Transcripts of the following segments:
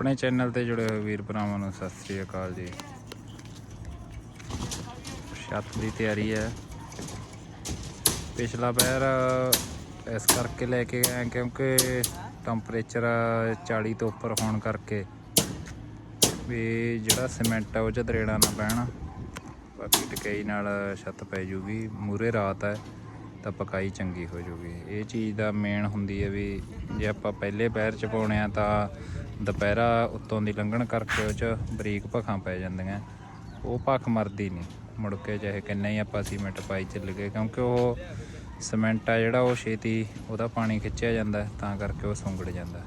ਆਪਣੇ ਚੈਨਲ ਤੇ ਜੁੜੇ ਹੋਏ ਵੀਰ ਭਰਾਵਾਂ ਨੂੰ ਸਤਿ ਸ੍ਰੀ ਅਕਾਲ ਜੀ। ਛੱਤ ਦੀ ਤਿਆਰੀ ਹੈ। ਪਿਛਲਾ ਪੈਰ ਇਸ ਕਰਕੇ ਲੈ ਕੇ ਗਏ ਕਿਉਂਕਿ ਟੈਂਪਰੇਚਰ 40 ਤੋਂ ਉੱਪਰ ਹੋਣ ਕਰਕੇ ਵੀ ਜਿਹੜਾ ਸੀਮੈਂਟ ਆ ਉਹ 'ਚ ਦਰੇੜਾ ਨਾ ਪੈਣ। ਬਾਕੀ ਟਕਈ ਨਾਲ ਛੱਤ ਪੈ ਜੂਗੀ। ਮੂਰੇ ਰਾਤ ਹੈ। ਤਾਂ ਪਕਾਈ ਚੰਗੀ ਹੋ ਜੂਗੀ। ਇਹ ਚੀਜ਼ ਦਾ ਮੇਨ ਹੁੰਦੀ ਹੈ ਵੀ ਜੇ ਆਪਾਂ ਪਹਿਲੇ ਪੈਰ ਚ ਪਾਉਣੇ ਆ ਤਾਂ ਦੁਪਹਿਰਾ ਉੱਤੋਂ ਦੀ ਲੰਘਣ ਕਰਕੇ ਉਹ ਚ ਬਰੀਕ ਭਖਾਂ ਪੈ ਜਾਂਦੀਆਂ। ਉਹ ਭਖ ਮਰਦੀ ਨਹੀਂ। ਮੁੜ ਕੇ ਚਾਹੇ ਕਿੰਨਾ ਹੀ ਆਪਾਂ ਸੀਮੈਂਟ ਪਾਈ ਚੱਲ ਗਏ, ਕਿਉਂਕਿ ਉਹ ਸੀਮੈਂਟ ਆ ਜਿਹੜਾ ਉਹ ਛੇਤੀ ਉਹਦਾ ਪਾਣੀ ਖਿੱਚਿਆ ਜਾਂਦਾ, ਤਾਂ ਕਰਕੇ ਉਹ ਸੁੰਗੜ ਜਾਂਦਾ। ਹੈ।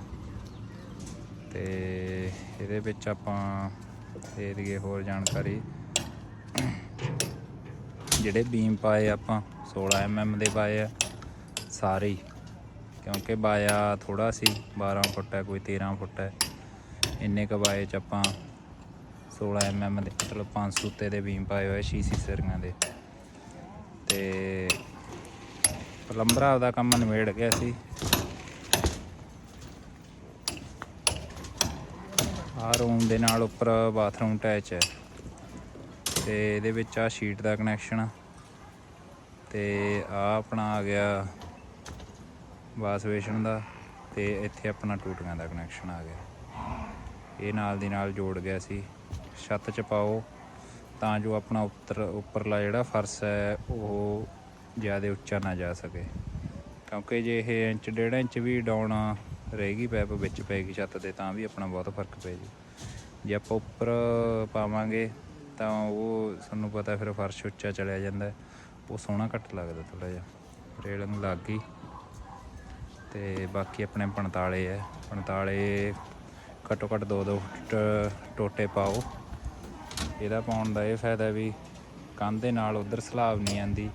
ਤੇ ਇਹਦੇ ਵਿੱਚ ਆਪਾਂ ਦੇ ਦਈਏ ਹੋਰ ਜਾਣਕਾਰੀ ਜਿਹੜੇ ਬੀਮ ਪਾਏ ਆਪਾਂ 16 mm ਦੇ ਪਾਏ ਆ, ਸਾਰੇ ਹੀ। ਕਿਉਂਕਿ ਬਾਇਆ ਥੋੜਾ ਸੀ 12 ਫੁੱਟ ਹੈ, ਕੋਈ 13 ਫੁੱਟ ਹੈ। ਇੰਨੇ ਕ ਬਾਏ ਚ ਆਪਾਂ 16 mm ਦੇ ਮਤਲਬ 500 ਸੂਤੇ ਦੇ ਬੀਮ ਪਾਏ ਹੋਏ ਸ਼ੀਸ਼ੀ ਸਰੀਆਂ ਦੇ। ਤੇ ਪਲੰਬਰਾ ਦਾ ਕੰਮ ਨਿਬੇੜ ਗਿਆ ਸੀ। ਆ ਰੂਮ ਦੇ ਨਾਲ ਉੱਪਰ ਬਾਥਰੂਮ ਅਟੈਚ ਹੈ। ਤੇ ਇਹਦੇ ਵਿੱਚ ਆ ਸ਼ੀਟ ਦਾ ਕਨੈਕਸ਼ਨ ਤੇ ਆ ਆਪਣਾ ਆ ਗਿਆ ਵਾਸ਼ ਬੇਸ਼ਨ ਦਾ ਤੇ ਇੱਥੇ ਆਪਣਾ ਟੂਟੀਆਂ ਦਾ ਕਨੈਕਸ਼ਨ ਆ ਗਿਆ। ਇਹ ਨਾਲ ਦੀ ਨਾਲ ਜੋੜ ਗਿਆ ਸੀ। ਛੱਤ ਚ ਪਾਓ ਤਾਂ ਜੋ ਆਪਣਾ ਉੱਤਰ, ਉੱਪਰਲਾ ਜਿਹੜਾ ਫਰਸ਼ ਹੈ ਉਹ ਜ਼ਿਆਦਾ ਉੱਚਾ ਨਾ ਜਾ ਸਕੇ। ਕਿਉਂਕਿ ਜੇ ਇਹ ਇੰਚ, ਡੇਢ ਇੰਚ ਵੀ ਡਾਊਨ ਰਹੇਗੀ ਪੈਪ ਵਿੱਚ ਪੈਗੀ ਛੱਤ ਦੇ ਤਾਂ ਵੀ ਆਪਣਾ ਬਹੁਤ ਫ਼ਰਕ ਪੈ ਜੀ। ਜੇ ਆਪਾਂ ਉੱਪਰ ਪਾਵਾਂਗੇ ਤਾਂ ਉਹ ਸਾਨੂੰ ਪਤਾ ਫਿਰ ਫਰਸ਼ ਉੱਚਾ ਚਲਿਆ ਜਾਂਦਾ ਉਹ ਸੋਹਣਾ ਘੱਟ ਲੱਗਦਾ ਥੋੜਾ ਜਿਹਾ। ਰੇਲਿੰਗ ਲੱਗ ਗਈ। ਤੇ ਬਾਕੀ ਆਪਣੇ ਪਣਤਾਲੇ ਹੈ। ਪਣਤਾਲੇ ਘੱਟੋ ਘੱਟ ਦੋ ਦੋ ਫੁੱਟ ਟੋਟੇ ਪਾਓ। ਇਹਦਾ ਪਾਉਣ ਦਾ ਇਹ ਫਾਇਦਾ ਵੀ ਕੰਧ ਦੇ ਨਾਲ ਉਧਰ ਸਲਾਬ ਨਹੀਂ ਆਂਦੀ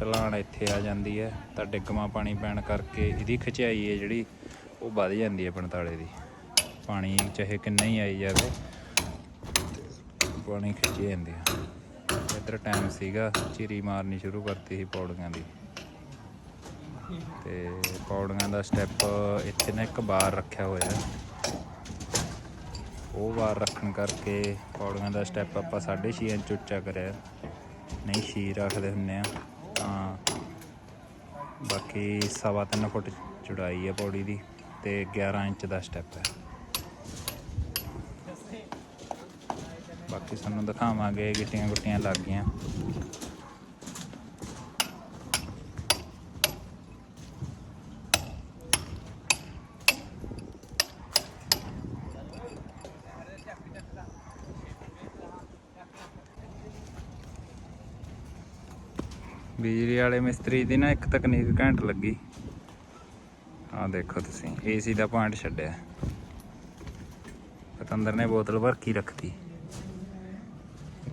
ਢਲਾਣ ਇੱਥੇ ਆ ਜਾਂਦੀ ਹੈ। ਤਾਂ ਡਿੱਗਮਾ ਪਾਣੀ ਪੈਣ ਕਰਕੇ ਇਹਦੀ ਖਿਚਾਈ ਹੈ ਜਿਹੜੀ, ਉਹ ਵੱਧ ਜਾਂਦੀ ਹੈ ਪਣਤਾਲੇ ਦੀ। ਪਾਣੀ ਚਾਹੇ ਕਿੰਨਾ ਹੀ ਆਈ ਜਾਵੇ। ਪਾਣੀ ਖਿੱਚੀ ਜਾਂਦੀ। ਆ ਇੱਧਰ ਟਾਈਮ ਸੀਗਾ, ਚੀਰੀ ਮਾਰਨੀ ਸ਼ੁਰੂ ਕਰਤੀ ਸੀ ਪੌੜੀਆਂ ਦੀ। ਤੇ ਪੌੜੀਆਂ ਦਾ ਸਟੈਪ ਇੱਥੇ ਨਾ ਇੱਕ ਬਾਰ ਰੱਖਿਆ ਹੋਇਆ। ਉਹ ਬਾਰ ਰੱਖਣ ਕਰਕੇ ਪੌੜੀਆਂ ਦਾ ਸਟੈਪ ਆਪਾਂ 6.5 ਇੰਚ ਉੱਚਾ ਕਰਿਆ। ਨਹੀਂ, ਛੀ ਰੱਖਦੇ ਹੁੰਨੇ ਆ। ਤਾਂ ਬਾਕੀ ਸਵਾ ਤਿੰਨ ਫੁੱਟ ਚੌੜਾਈ ਹੈ ਪੌੜੀ ਦੀ ਤੇ 11 ਇੰਚ ਦਾ ਸਟੈਪ ਹੈ ਬਾਕੀ ਸਾਨੂੰ ਦਿਖਾਵਾਂਗੇ ਗਿੱਟੀਆਂ ਗੁੱਟੀਆਂ ਲੱਗ ਗਈਆਂ। ਬਿਜਲੀ ਵਾਲੇ ਮਿਸਤਰੀ ਦੀ ਨਾ ਇੱਕ ਤਕਨੀਕ ਘੈਂਟ ਲੱਗੀ। ਆਹ ਦੇਖੋ ਤੁਸੀਂ, ਏਸੀ ਦਾ ਪੁਆਇੰਟ ਛੱਡਿਆ। ਪਤੰਦਰ ਨੇ ਬੋਤਲ ਭਰ ਕੇ ਰੱਖਤੀ।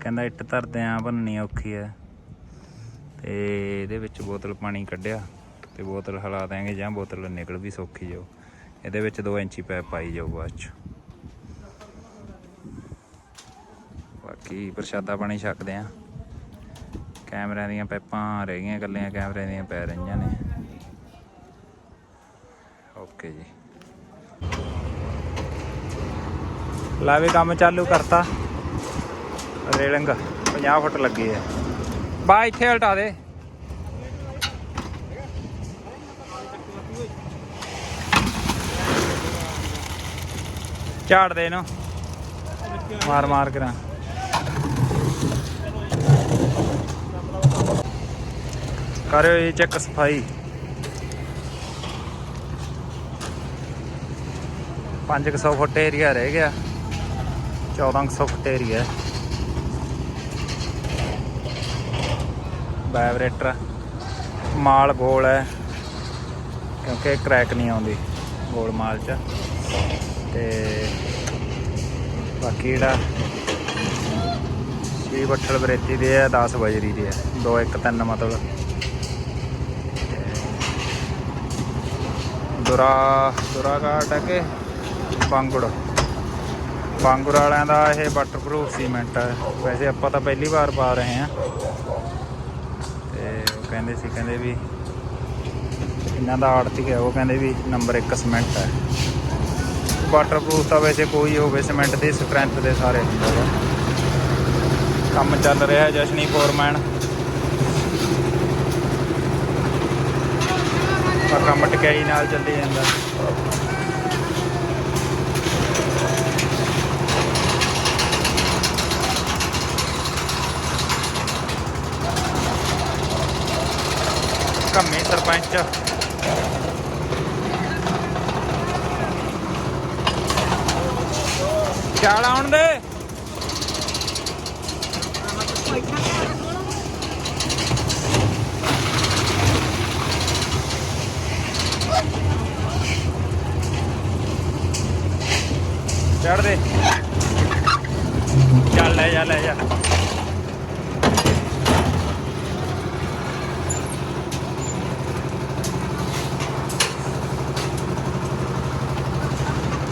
ਕਹਿੰਦਾ ਇੱਟ ਧਰਦੇ ਆ ਭੰਨਣੀ ਔਖੀ ਹੈ ਤੇ ਇਹਦੇ ਵਿੱਚ ਬੋਤਲ ਪਾਣੀ ਕੱਢਿਆ ਤੇ ਬੋਤਲ ਹਿਲਾ ਦਿਆਂਗੇ ਜਾਂ ਬੋਤਲ ਨਿਕਲ ਵੀ ਸੌਖੀ ਜਾਓ ਇਹਦੇ ਵਿੱਚ 2 ਇੰਚੀ ਪੈਪ ਪਾਈ ਜਾਓ ਬਾਅਦ ਚ। ਬਾਕੀ ਪ੍ਰਸ਼ਾਦਾ ਪਾਣੀ ਛਕਦੇ ਆ। ਕੈਮਰਿਆਂ ਦੀਆਂ ਪੈਪਾਂ ਰਹਿ ਗਈਆਂ ਇਕੱਲੀਆਂ, ਕੈਮਰਿਆਂ ਦੀਆਂ ਪੈ ਰਹੀਆਂ ਨੇ। ਓਕੇ ਜੀ। ਲਾਵੇ ਕੰਮ ਚਾਲੂ ਕਰਤਾ। ਰੇਲਿੰਗ 50 ਫੁੱਟ ਲੱਗੀ ਹੈ। ਬਾ ਇੱਥੇ ਹਲਟਾ ਦੇ। ਝਾੜ ਦੇ ਇਹਨੂੰ। ਮਾਰ ਮਾਰ ਕਰਾਂ ਕਰਿਓ ਇਹ ਚੈੱਕ ਸਫ਼ਾਈ। 500 ਫੁੱਟ ਏਰੀਆ ਰਹਿ ਗਿਆ। 1400 ਫੁੱਟ ਏਰੀਆ ਵਾਈਬ੍ਰੇਟਰ ਮਾਲ ਗੋਲ ਹੈ, ਕਿਉਂਕਿ ਕ੍ਰੈਕ ਨਹੀਂ ਆਉਂਦੀ ਗੋਲ ਮਾਲ ਚ। ਤੇ ਬਾਕੀ ਜਿਹੜਾ ਛੇ ਬੱਠਲ ਬਰੇਤੀ ਦੇ ਆ 10 ਬਜਰੀ ਦੇ ਆ 2 1 3 ਮਤਲਬ। ਦੁਰਾ ਦੁਰਾ ਘਾਟ ਹੈ ਕਿ ਬਾਂਗੁੜ? ਬਾਂਗੁੜ ਵਾਲਿਆਂ ਦਾ ਇਹ ਵਾਟਰਪ੍ਰੂਫ ਸੀਮੈਂਟ ਹੈ ਵੈਸੇ ਆਪਾਂ ਤਾਂ ਪਹਿਲੀ ਵਾਰ ਪਾ ਰਹੇ ਹਾਂ। ਕਹਿੰਦੇ ਸੀ, ਕਹਿੰਦੇ ਵੀ ਇਹਨਾਂ ਦਾ ਆੜਤੀ ਹੈ, ਉਹ ਕਹਿੰਦੇ ਵੀ ਨੰਬਰ 1 ਸੀਮੈਂਟ ਹੈ। ਵਾਟਰਪ੍ਰੂਫ ਤਾਂ ਵੈਸੇ ਕੋਈ ਹੋਵੇ ਸੀਮੈਂਟ ਦੀ ਸਟਰੈਂਥ ਦੇ ਸਾਰੇ ਹੁੰਦੇ ਆ। ਕੰਮ ਚੱਲ ਰਿਹਾ ਜਸ਼ਨੀ ਫੋਰਮੈਨ ਆ ਕੰਮ ਟਕਾਈ ਨਾਲ ਚੱਲੀ ਜਾਂਦਾ। ਕੰਮੇ ਸਰਪੰਚ। ਚਾਲ ਆਉਣ ਦੇ। ਚੜ ਦੇ। ਚੱਲ ਲੈ ਜਾ ਲੈ ਜਾ।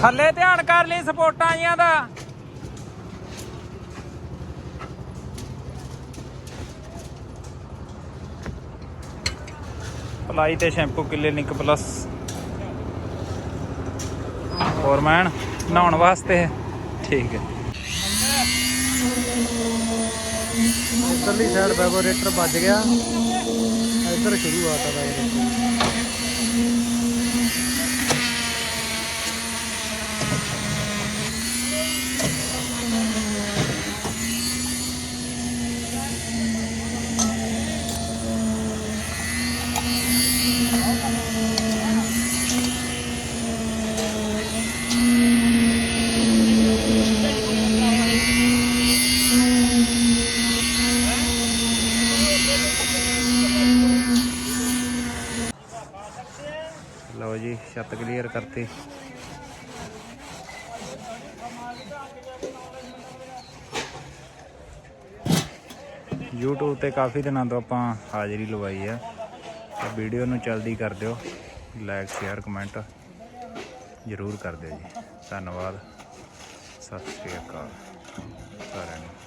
ਥੱਲੇ ਧਿਆਨ ਕਰ ਲਈ ਸਪੋਰਟਾਂ ਜੀਆਂ ਦਾ। ਪਲਾਈ ਤੇ ਸ਼ੈਂਪੂ ਕਲੀਨਿਕ ਪਲੱਸ। ਫੋਰਮੈਨ ਨਹਾਉਣ ਵਾਸਤੇ? ਠੀਕ ਹੈ। ਇਧਰਲੀ ਸਾਈਡ ਵੈਬੋਰੇਟਰ ਵੱਜ ਗਿਆ। ਇੱਧਰ ਸ਼ੁਰੂਆਤ ਆ ਵੈਬੋਰੇਟਰ ਲਓ ਜੀ, ਛੱਤ ਕਲੀਅਰ ਕਰਤੀ। YouTube ਤੇ ਕਾਫੀ ਦਿਨਾਂ ਤੋਂ ਆਪਾਂ ਹਾਜ਼ਰੀ ਲਵਾਈ ਆ। ਤਾਂ ਵੀਡੀਓ ਨੂੰ ਜਲਦੀ ਕਰ ਦਿਓ। ਲਾਈਕ ਸ਼ੇਅਰ ਕਮੈਂਟ ਜ਼ਰੂਰ ਕਰ ਦਿਓ ਜੀ। ਧੰਨਵਾਦ। ਸਤਿ ਸ਼੍ਰੀ ਅਕਾਲ। ਸਾਰਿਆਂ ਨੂੰ।